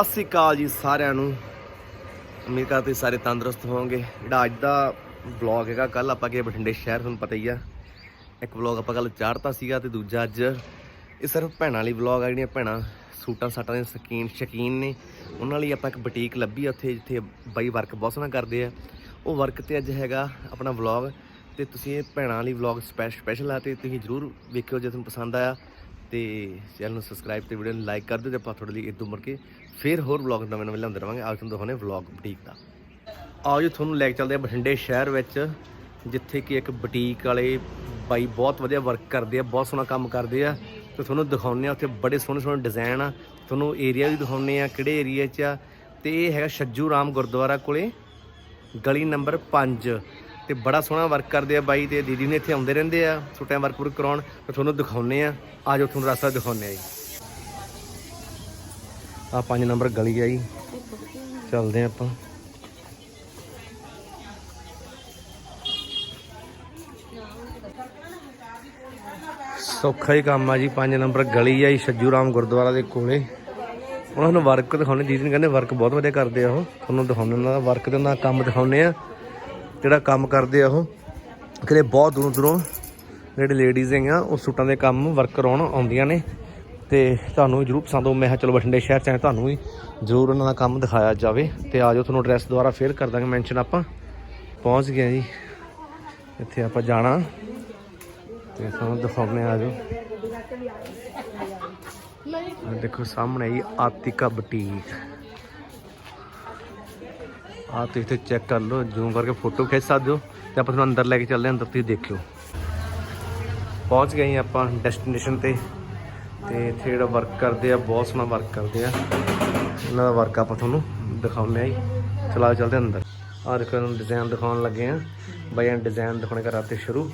ਸਤਿ ਸ਼੍ਰੀ ਅਕਾਲ ਜੀ ਸਾਰਿਆਂ ਨੂੰ। ਉਮੀਦ ਕਰਦਾ ਤੁਸੀਂ ਸਾਰੇ ਤੰਦਰੁਸਤ ਹੋਵੋਗੇ। ਜਿਹੜਾ ਅੱਜ ਦਾ ਵਲੌਗ ਹੈਗਾ ਕੱਲ ਆਪਾਂ ਗਏ ਬਠਿੰਡੇ ਸ਼ਹਿਰ ਤੁਹਾਨੂੰ ਪਤਾ ਹੀ ਆ। ਇੱਕ ਵਲੌਗ ਆਪਾਂ ਕੱਲ ਚਾੜਤਾ ਸੀਗਾ ਤੇ ਦੂਜਾ ਅੱਜ ਇਹ ਸਿਰਫ ਭੈਣਾਂ ਲਈ ਵਲੌਗ ਆ, ਜਿਹੜੀਆਂ ਭੈਣਾਂ ਸੂਟਾਂ ਸਾਟਾਂ ਦੇ ਸ਼ਕੀਨ ਸ਼ਕੀਨ ਨੇ। ਉਹਨਾਂ ਲਈ ਆਪਾਂ ਇੱਕ ਬੁਟੀਕ ਲੱਭੀ ਆ ਉੱਥੇ, ਜਿੱਥੇ ਬਾਈ ਵਰਕ ਬਹੁਤ ਸੋਹਣਾ ਕਰਦੇ ਆ। ਉਹ ਵਰਕ ਤੇ ਅੱਜ ਹੈਗਾ ਆਪਣਾ ਵਲੌਗ ਤੇ ਤੁਸੀਂ ਇਹ ਭੈਣਾਂ ਲਈ ਵਲੌਗ ਸਪੈਸ਼ਲ ਆ ਤੇ ਤੁਸੀਂ ਜਰੂਰ ਵੇਖਿਓ ਜੇ ਤੁਹਾਨੂੰ ਪਸੰਦ ਆਇਆ। ਤੇ ਚੈਨਲ ਨੂੰ ਸਬਸਕ੍ਰਾਈਬ ਤੇ ਵੀਡੀਓ ਨੂੰ ਲਾਈਕ ਕਰ ਦਿਓ ਤੇ ਆਪਾਂ ਤੁਹਾਡੇ ਲਈ ਇਦੋਂ ਮੁੜ ਕੇ ਫਿਰ ਹੋਰ ਵਲੌਗ ਨਵੇਂ ਨਵੇਂ ਲਿਆਉਂਦੇ ਰਵਾਂਗੇ। ਅੱਜ ਤੁਹਾਨੂੰ ਦਿਖਾਉਣੇ ਵਲੌਗ ਬੁਟੀਕ ਦਾ। ਆਓ ਜੀ, ਤੁਹਾਨੂੰ ਲੈ ਕੇ ਚੱਲਦੇ ਆ ਬਠਿੰਡੇ ਸ਼ਹਿਰ ਵਿੱਚ, ਜਿੱਥੇ ਕਿ ਇੱਕ ਬੁਟੀਕ ਵਾਲੇ ਬਾਈ ਬਹੁਤ ਵਧੀਆ ਵਰਕ ਕਰਦੇ ਆ, ਬਹੁਤ ਸੋਹਣਾ ਕੰਮ ਕਰਦੇ ਆ। ਤੇ ਤੁਹਾਨੂੰ ਦਿਖਾਉਂਦੇ ਆ ਉੱਥੇ ਬੜੇ ਸੋਹਣੇ ਸੋਹਣੇ ਡਿਜ਼ਾਈਨ ਆ। ਤੁਹਾਨੂੰ ਏਰੀਆ ਵੀ ਦਿਖਾਉਂਦੇ ਆ ਕਿਹੜੇ ਏਰੀਆ 'ਚ ਆ। ਤੇ ਇਹ ਹੈਗਾ ਛੱਜੂ ਰਾਮ ਗੁਰਦੁਆਰਾ ਕੋਲੇ, ਗਲੀ ਨੰਬਰ 5 ਤੇ ਬੜਾ ਸੋਹਣਾ ਵਰਕ ਕਰਦੇ ਆ ਬਾਈ ਤੇ ਦੀਦੀ ਨੇ ਇੱਥੇ ਆਉਂਦੇ ਰਹਿੰਦੇ ਆ, ਛੋਟਿਆਂ ਵਰਕ ਵਰਕ ਕਰਾਉਣ। ਤੇ ਤੁਹਾਨੂੰ ਦਿਖਾਉਂਦੇ ਆ ਆਜੋ ਤੁਹਾਨੂੰ ਰਸਤਾ ਦਿਖਾਉਂਦੇ ਆ ਜੀ। ਆ 5 ਨੰਬਰ ਗਲੀ ਆ ਜੀ। ਚੱਲਦੇ ਆ ਆਪਾਂ। ਸੌਖਾ ਹੀ ਕੰਮ ਆ ਜੀ 5 ਨੰਬਰ ਗਲੀ ਆ ਜੀ, ਛੱਜੂ ਰਾਮ ਗੁਰਦੁਆਰਾ ਦੇ ਕੋਲੇ। ਉਹਨਾਂ ਨੂੰ ਵਰਕ ਦਿਖਾਉਣੇ, ਦੀਦੀ ਨੇ ਕਹਿੰਦੇ ਵਰਕ ਬਹੁਤ ਵਧੀਆ ਕਰਦੇ ਆ ਉਹ। ਤੁਹਾਨੂੰ ਦਿਖਾਉਂਦੇ ਉਹਨਾਂ ਦਾ ਵਰਕ ਦੇ ਨਾਲ ਕੰਮ ਦਿਖਾਉਂਦੇ ਆ, ਜਿਹੜਾ ਕੰਮ ਕਰਦੇ ਆ ਉਹ। ਕਿਤੇ ਬਹੁਤ ਦੂਰੋਂ ਦੂਰੋਂ ਜਿਹੜੇ ਲੇਡੀਜ਼ ਹੈਗੀਆਂ ਉਹ ਸੂਟਾਂ ਦੇ ਕੰਮ ਵਰਕ ਕਰਾਉਣ ਆਉਂਦੀਆਂ ਨੇ। ਤੇ ਤੁਹਾਨੂੰ ਜਰੂਰ ਪਸੰਦ ਹੋ ਮੈਂ ਕਿਹਾ ਚਲੋ ਬਠਿੰਡੇ ਸ਼ਹਿਰ ਚ ਆਏ ਤੁਹਾਨੂੰ ਵੀ ਜਰੂਰ ਉਹਨਾਂ ਦਾ ਕੰਮ ਦਿਖਾਇਆ ਜਾਵੇ। ਤੇ ਆਜੋ ਤੁਹਾਨੂੰ ਐਡਰੈਸ ਦੁਬਾਰਾ ਫੇਰ ਕਰ ਦਾਂਗੇ ਮੈਂਸ਼ਨ ਆਪਾਂ। ਪਹੁੰਚ ਗਏ ਜੀ। ਇੱਥੇ ਆਪਾਂ ਜਾਣਾ। ਤੇ ਤੁਹਾਨੂੰ ਦਿਖਾਉਂਦੇ ਆ ਆਜੋ ਦੇਖੋ, ਸਾਹਮਣੇ ਹੀ ਆਤਿਕਾ ਬੁਟੀਕ। ਆ ਤੁਸੀਂ ਇੱਥੇ ਚੈੱਕ ਕਰ ਲਓ ਜ਼ੂਮ ਕਰਕੇ ਫੋਟੋ ਖਿੱਚ ਸਕਦੇ ਹੋ। ਤੇ ਆਪਾਂ ਤੁਹਾਨੂੰ ਅੰਦਰ ਲੈ ਕੇ ਚੱਲਦੇ ਹਾਂ, ਅੰਦਰ ਤੁਸੀਂ ਦੇਖਿਓ। ਪਹੁੰਚ ਗਏ ਹਾਂ ਆਪਾਂ ਡੈਸਟੀਨੇਸ਼ਨ ਤੇ। ਤੇ ਇੱਥੇ ਜਿਹੜਾ ਵਰਕ ਕਰਦੇ ਆ ਬਹੁਤ ਸੋਹਣਾ ਵਰਕ ਕਰਦੇ ਆ। ਇਹਨਾਂ ਦਾ ਵਰਕ ਆਪਾਂ ਤੁਹਾਨੂੰ ਦਿਖਾਉਂਦੇ ਆ ਜੀ। ਚਲਾ ਚੱਲਦੇ ਅੰਦਰ। ਆਹ ਦੇਖੋ ਇਹਨਾਂ ਨੂੰ ਡਿਜ਼ਾਈਨ ਦਿਖਾਉਣ ਲੱਗੇ ਆ। ਬਾਈਆਂ ਡਿਜ਼ਾਈਨ ਦਿਖਾਉਣੇ ਕਰਾਤੇ ਸ਼ੁਰੂ।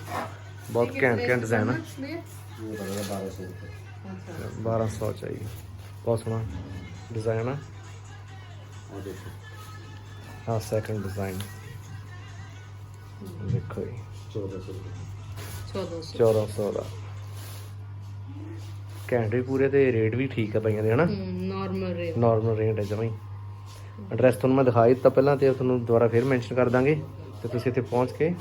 ਬਹੁਤ ਘੈਂਟ ਘੈਂਟ ਡਿਜ਼ਾਈਨ ਆ। 1200 ਚਾਹੀਏ ਬਹੁਤ ਸੋਹਣਾ ਡਿਜ਼ਾਈਨ ਆ। ਹਾਂ ਸੈਕੰਡ ਡਿਜ਼ਾਈਨ ਦੇਖੋ ਜੀ। 1400 1400 ਦਾ। ਘੈਂਟ ਵੀ ਪੂਰੇ ਤੇ ਰੇਟ ਵੀ ਠੀਕ ਆ ਪਈਆਂ ਦੇ ਹਨਾ ਨਾਰਮਲ ਰੇਟ ਨਾਰਮਲ ਰੇਟ ਹੈ ਜਮਾਂ ਹੀ ਐਡਰੈਸ ਤੁਹਾਨੂੰ ਮੈਂ ਦਿਖਾ ਦਿੱਤਾ ਪਹਿਲਾਂ ਤੇ ਤੁਹਾਨੂੰ ਦੁਬਾਰਾ ਫੇਰ ਮੈਂਸ਼ਨ ਕਰ ਦਾਂਗੇ ਤੇ ਤੁਸੀਂ ਇੱਥੇ ਪਹੁੰਚ ਕੇ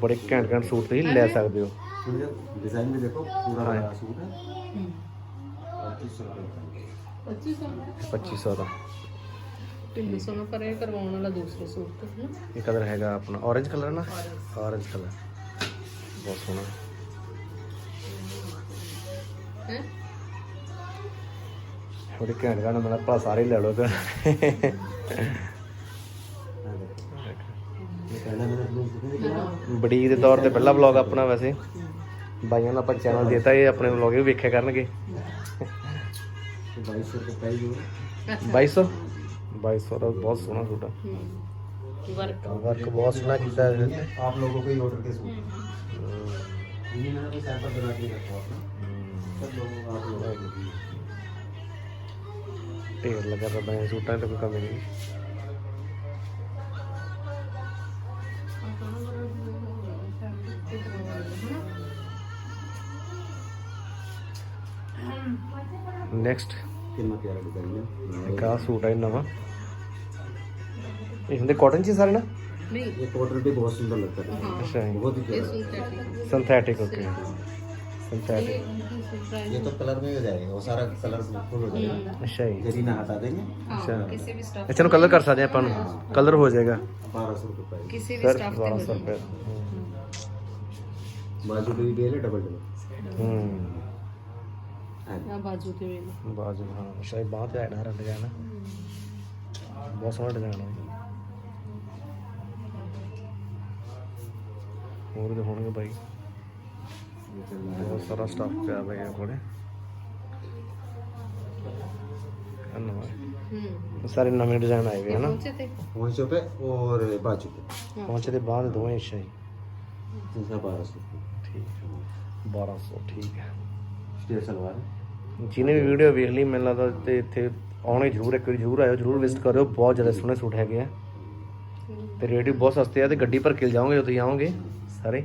ਬੜੇ ਘੈਂਟ ਘੈਂਟ ਸੂਟ ਤੁਸੀਂ ਲੈ ਸਕਦੇ ਹੋ डिजाइन में देखो पूरा बड़ा सूट है पच्चीस सौ रुपये 2500 2500 ਦਾ ਤਿੰਨ ਸੌ ਨੂੰ ਪਰੇ ਕਰਵਾਉਣ ਵਾਲਾ ਦੂਸਰਾ ਸੂਟ ਹੈ ਨਾ ਇਹ ਕਲਰ ਹੈਗਾ ਆਪਣਾ orange ਕਲਰ ਨਾ orange ਕਲਰ ਬਹੁਤ ਸੋਹਣਾ ਹੈ ਥੋੜੀ ਘੈਂਟ ਗਾਣਾ ਮੇਰਾ ਭਾ ਸਾਰੇ ਹੀ ਲੈ ਲਓ ਤੇ ये पहला मैंने ब्लाउज दिखाया ਬੁਟੀਕ ਦੇ ਤੌਰ ਤੇ ਪਹਿਲਾ ਵਲੌਗ ਆਪਣਾ ਵੈਸੇ ਬਾਈਆਂ ਨੂੰ ਆਪਾਂ ਚੈਨਲ ਦਿੱਤਾ ਇਹ ਆਪਣੇ ਵਲੌਗ ਵੀ ਵੇਖਿਆ ਕਰਨਗੇ तो बाईस सौ रुपये प्राइस हो 2200 2200 ਦਾ ਬਹੁਤ ਸੋਹਣਾ ਸੂਟ ਆ ਵਰਕ ਵਰਕ ਬਹੁਤ ਸੋਹਣਾ ਕੀਤਾ ਹੈ ਇਹਦੇ ਤੇ। आप लोगों को ही ऑर्डर के सूट ये मैंने कोई सैंपल बना के रखा अपना ਢੇਰ ਲੱਗਾ ਤਾਂ ਬਾਈਆਂ ਸੂਟਾਂ ਤੇ ਕੋਈ ਕਮੀ ਨਹੀਂ ਨੈਕਸਟ कितना प्यारा डिजाइन है ਇੱਕ ਆਹ ਸੂਟ ਹੈ ਨਵਾਂ ਇਹ ਹੁੰਦੇ ਕਾਟਨ ਚ ਹੀ ਸਾਰੇ ਨਾ ਨਹੀਂ ये कॉटन पे बहुत सुंदर लगता है ਅੱਛਾ बहुत ही ਇਹ प्यारा ਸਿੰਥੈਟਿਕ ਸਿੰਥੈਟਿਕ ਓਕੇ ਸਿੰਥੈਟਿਕ ये तो कलर में ही हो जाएगा वो सारा कलर फुल हो जाएगा ਅੱਛਾ ਜੀ जरी ना हटा देंगे ਅੱਛਾ ਕਿਸੇ ਵੀ ਸਟਾਫ ਅੱਛਾ ਨੂੰ ਕਲਰ ਕਰ ਸਕਦੇ ਹਾਂ ਆਪਾਂ ਨੂੰ ਕਲਰ ਹੋ ਜਾਏਗਾ बारह सौ रुपये प्राइस ਕਿਸੇ ਵੀ ਸਰ ਸਟਾਫ ਤੇ 1200 ਰੁਪਏ बाजू पे भी डेल है डबल डबल ਹੂੰ ਆ ਬਾਜੂ ਤੇ ਵੀ ਬਾਜੂ ਹਾਂ ਸ਼ਾਇਦ ਬਾਹ ਤੇ ਆਇਆ ਨਾ ਡਿਜ਼ਾਈਨ ਬਹੁਤ ਸੋਹਣਾ ਡਿਜ਼ਾਈਨ ਹੈ ਹੋਰ ਵੀ ਹੋਣਗੇ ਬਾਈ ਬਹੁਤ ਸਾਰਾ ਸਟਾਫ ਪਿਆ ਬਾਈਆਂ ਕੋਲੇ ਧੰਨਵਾਦ ਹੂੰ ਸਾਰੇ ਨਵੇਂ ਡਿਜ਼ਾਈਨ ਆਏ ਹੋਏ ਹਨਾ ਪਹੁੰਚੇ ਤੇ पहुँचो पे और बाजू पे ਪਹੁੰਚੇ ਦੇ ਬਾਅਦ ਦੋਵੇਂ ਅੱਛਾ ਜੀ तीसरा बारह सौ ਠੀਕ ਹੈ 1200 ਠੀਕ ਹੈ स्टेट सलवार है ਜਿਹਨੇ ਵੀ ਵੀਡੀਓ ਵੇਖ ਲਈ ਮੈਨੂੰ ਲੱਗਦਾ ਤੇ ਇੱਥੇ ਆਉਣੇ ਜ਼ਰੂਰ ਇੱਕ ਵਾਰੀ ਜ਼ਰੂਰ ਆਇਓ ਜ਼ਰੂਰ ਵਿਜ਼ਿਟ ਕਰਿਓ ਬਹੁਤ ਜ਼ਿਆਦਾ ਸੋਹਣੇ ਸੂਟ ਹੈਗੇ ਆ ਤੇ ਰੇਟ ਵੀ ਬਹੁਤ ਸਸਤੇ ਆ ਤੇ ਗੱਡੀ ਭਰ ਕੇ ਜਾਓਗੇ ਜਦੋਂ ਤੁਸੀਂ ਆਓਗੇ ਸਾਰੇ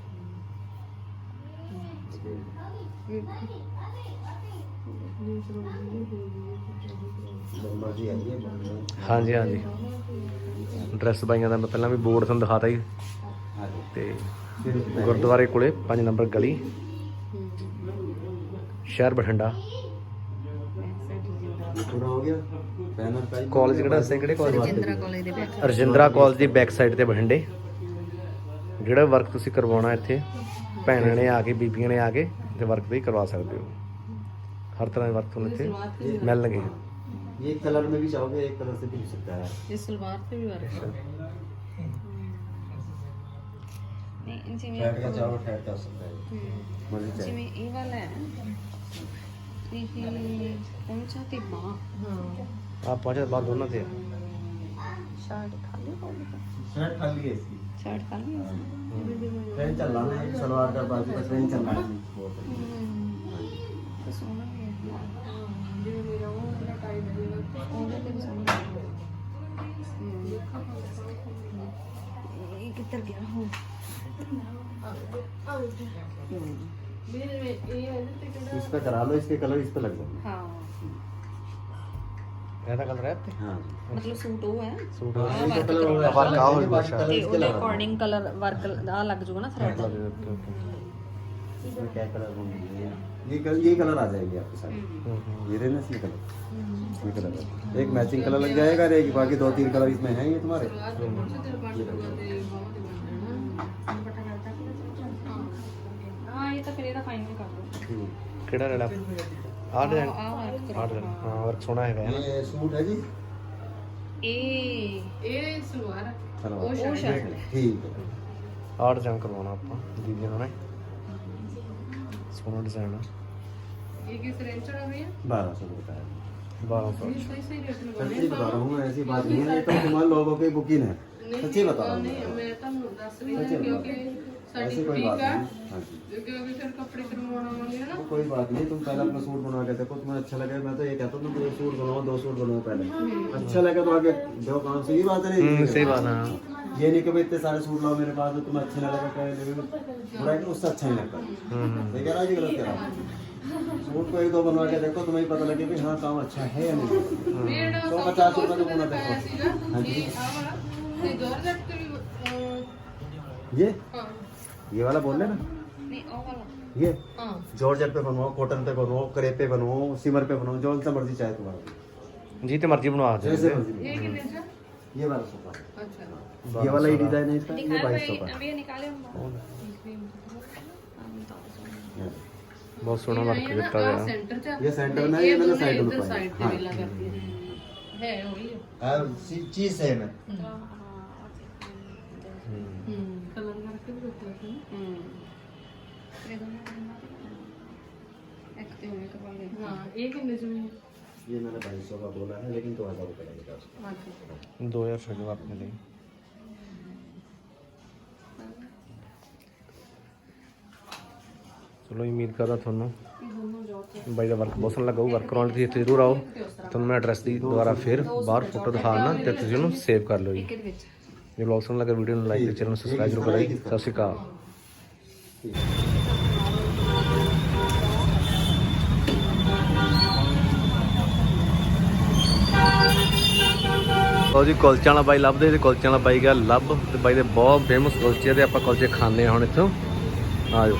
ਹਾਂਜੀ ਹਾਂਜੀ। ਡਰੈਸ ਬਾਈਆਂ ਦਾ ਮੈਂ ਪਹਿਲਾਂ ਵੀ ਬੋਰਡ ਤੁਹਾਨੂੰ ਦਿਖਾਤਾ ਜੀ। ਤੇ ਗੁਰਦੁਆਰੇ ਕੋਲੇ 5 ਨੰਬਰ ਗਲੀ। ਸ਼ਹਿਰ ਬਠਿੰਡਾ। ਥੋੜਾ ਕਾਲਜ ਕਿਹੜਾ ਸੇ ਕਿਹੜੇ ਕਾਲਜ ਰਜਿੰਦਰਾ ਕਾਲਜ ਕਾਲਜ ਦੀ ਬੈਕ ਸਾਈਡ ਤੇ ਬਠਿੰਡੇ। ਜਿਹੜਾ ਵਰਕ ਤੁਸੀਂ ਕਰਵਾਉਣਾ ਇੱਥੇ। ਭੈਣਾਂ ਨੇ ਆ ਕੇ ਬੀਬੀਆਂ ਨੇ ਆ ਕੇ ਤੇ ਵਰਕ ਵੀ ਕਰਵਾ ਸਕਦੇ ਹੋ ਹਰ ਤਰ੍ਹਾਂ ਦੇ ਵਰਕ ਤੁਹਾਨੂੰ ਇੱਥੇ ਮਿਲਣਗੇ ये कलर में भी चाहोगे एक कलर से भी हो सकता है ਇਹ ਸਲਵਾਰ ਤੇ ਵੀ ਵਰਕ ਨਹੀਂ ਜਿਵੇਂ शर्ट का चाहो शर्ट का हो सकता है मर्जी चाहिए ਜਿਵੇਂ ਇਹ ਵਾਲਾ ਹੈ ਇਹ ਪਹੁੰਚਾ ਤੇ ਬਾਹ ਹਾਂ ਆ ਪਹੁੰਚੇ ਬਾਅਦ ਦੋਨਾਂ ਤੇ ਸ਼ਰਟ ਖਾਲੀ ਹੋਊਗੀ शर्ट खाली है इसकी शर्ट काली है। ट्रेन चल रहा है सलवार का बाजू का ट्रेन चल रहा है तो सोना हम्म। इस पे करा लो इसके कलर इस पे लग जाएँगे। हाँ। ਇਹਦਾ ਕਲਰ ਹੈ ਤੇ हाँ ਮਤਲਬ ਸੂਟ ਉਹ ਹੈ ਸੂਟ इसका कलर हो गया वर्क आओ, बाकी वर्क कलर ਤੇ इसके ਉਹਦੇ लगा दो। ਅਕੋਰਡਿੰਗ ਕਲਰ ਵਰਕ ਆ ਲੱਗ ਜਾਊਗਾ ਨਾ ਥਰੈਡ इसमें क्या कलर होंगे ये कलर ये कलर आ जाएंगे आपके साथ ये रहे ना इसमें कलर ये कलर एक मैचिंग कलर लग जाएगा और एक बाकी दो तीन कलर इसमें हैं ये तुम्हारे ਹਾਂ ਇਹ ਤਾਂ ਫਿਰ ਇਹਦਾ ਫਾਈਨਲ ਕਰ ਦੋ ਕਿਹੜਾ ਲੈਣਾ ਆਹ ਡਿਜ਼ਾਈਨ ਆ ਵਰਕ ਆਹ ਡਿਜ਼ਾਈਨ ਹਾਂ ਵਰਕ ਸੋਹਣਾ ਹੈਗਾ ਹੈ ਨਾ ये सूट है जी ਇਹ ਇਹ ਸਲਵਾਰ सलवार ਉਹ ਸ਼ਰਟ ठीक है ਆਹ ਡਿਜ਼ਾਈਨ ਕਰਵਾਉਣਾ ਆਪਾਂ ਦੀਦੀ ਉਹਨਾਂ ਨੇ ਸੋਹਣਾ ਡਿਜ਼ਾਈਨ ਆ ਇਹ ਕਿਸ ਰੇਂਜ ਚ ਹੋਈ ਹੈ बारह सौ रुपये है 1200 ਸਹੀ ਸਹੀ ਰੇਟ ਲਗਾ सच्ची बता रहा हूँ ऐसी बात नहीं है ये तो तुम्हारे लोगों की बुकिंग है सच्ची बता रहा हूँ ਨਹੀਂ ਮੈਂ ਤੁਹਾਨੂੰ ਦੱਸ ਰਹੀ सच्ची ਹਾਂ बता ਕਿਉਂਕਿ रहा हूँ ਸਾਡੀ ऐसी कोई बात ਬੁਟੀਕ ਆ नहीं हाँ जी कोई बात नहीं तुम पहले अपना सूट बना के देखो तुम्हें अच्छा लगे। मैं तो ये कहता हूँ तुम एक सूट बनाओ दो सूट बनाओ पहले। अच्छा लगे तो आगे जो काम सही बात है ये नहीं कभी इतने सारे सूट लाओ मेरे पास तो तुम्हें अच्छा लगेगा कहे बुरा उससे अच्छा नहीं लगता? ये कह रहा गलत कह रहा सूट को एक दो बनवा के देखो तुम्हें पता लगे कि हाँ काम अच्छा है या नहीं। सौ पचास रुपये तो बोला देखो। हाँ जी। ये ये वाला बोल रहे ना ठीक है जॉर्जेट पे बनवाओ कॉटन पे बनवाओ करेप पे बनवाओ सिमर पे बनवाओ जो सा मर्ज़ी चाहे तुम्हारा जी तो मर्ज़ी बनवा जैसे मर्ज़ी ये वाला सोफा अच्छा ये वाला ही डिज़ाइन है इसका ये बाईस सौ का बहुत सोना वर्क करता है ये सेंटर में ये मैंने साइड में है है चीज़ सेम है मैं कलर करके भी ਦਿੱਤਾ ਸੀ ਹੂੰ ਇੱਕ ਤੇ ਹੋਵੇ ਕਰਵਾ ਲੈ ਹਾਂ ਇਹ ਕਿੰਨੇ ਚ ਵੀ ये मैंने बाईस सौ का बोला है लेकिन दो हजार रुपये लगेगा उसका ਅੱਛਾ 2000 ਛੱਡੋ ਆਪਣੇ ਲਈ ਚਲੋ ਉਮੀਦ ਕਰਦਾ ਤੁਹਾਨੂੰ ਬਾਈ ਦਾ ਵਰਕ ਬਹੁਤ ਸੋਹਣਾ ਲੱਗਾ ਵਰਕ ਕਰਾਉਣ ਲਈ ਤੁਸੀਂ ਇੱਥੇ ਜ਼ਰੂਰ ਆਓ ਤੁਹਾਨੂੰ ਮੈਂ ਐਡਰੈਸ ਦੀ ਦੁਬਾਰਾ ਫਿਰ ਬਾਹਰ ਫੋਟੋ ਦਿਖਾਣਾ ਤੇ ਤੁਸੀਂ ਉਹਨੂੰ ਸੇਵ ਕਰ ਲਓ ਜੀ ਇਹਦੇ ਵਿੱਚ ਜੇ ਵਲੌਗ ਸੋਹਣਾ ਲੱਗਾ ਵੀਡੀਓ ਨੂੰ ਲਾਈਕ ਤੇ ਚੈਨਲ ਨੂੰ ਸਬਸਕ੍ਰਾਈਬ ਜ਼ਰੂਰ ਕਰਾਈ ਸਤਿ ਸ਼੍ਰੀ ਅਕਾਲ ਲਓ ਜੀ, ਕੁਲਚਿਆਂ ਵਾਲਾ ਬਾਈ ਲੱਭਦੇ ਤੇ ਕੁਲਚਿਆਂ ਵਾਲਾ ਬਾਈ ਗਿਆ ਲੱਭ ਤੇ ਬਾਈ ਦੇ ਬਹੁਤ ਫੇਮਸ ਕੁਲਚੇ ਤੇ ਆਪਾਂ ਕੁਲਚੇ ਖਾਣੇ ਹੁਣ ਇੱਥੋਂ। ਆਜੋ